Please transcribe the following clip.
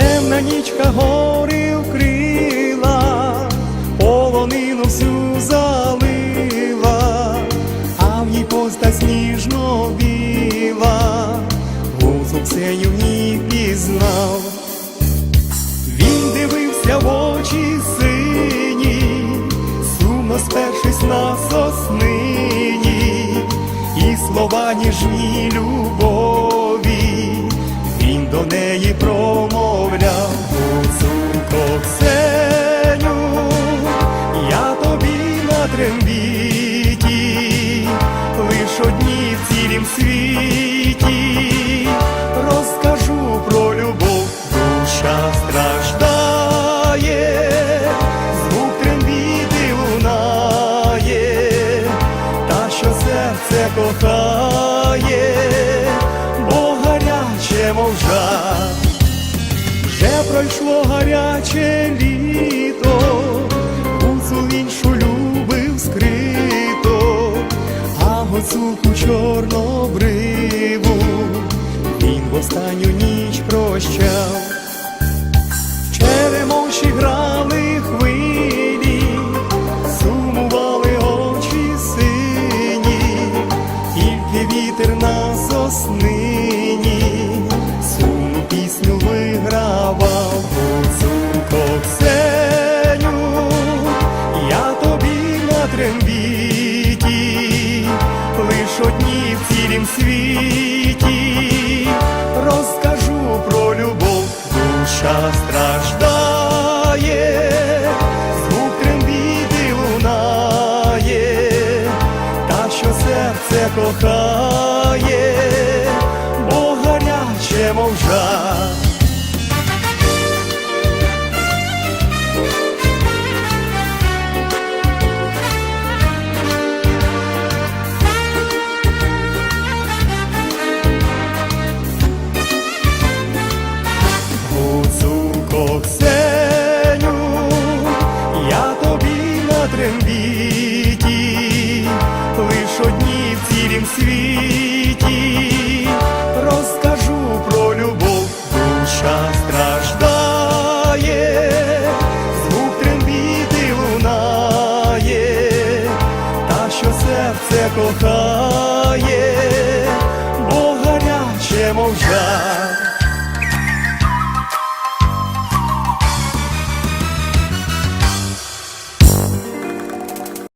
темна нічка гори вкрила, полонину всю залила, а в ній поста сніжно біла, гузу сеню в ній пізнав. Він дивився в очі сині, сумно спершись на соснині, і слова ніжні любові до неї промовляв. Гуцулко Ксеню, я тобі на трембіті, лиш одні в цілім світі, розкажу про любов, душа страждає, звук трембіти лунає, та що серце кохає, гаряче літо, гуцул іншу любив скрито, а гуцулку чорнобриву він в останню ніч прощав. Черемоші грали хвилі, сумували очі сині, тільки вітер на соснині, одні в цілім світі, розкажу про любов, душа страждає, звук трембіти лунає, та що серце кохає, одні світі, розкажу про любов, душа страждає, звук трембіти лунає, та що серце кохає.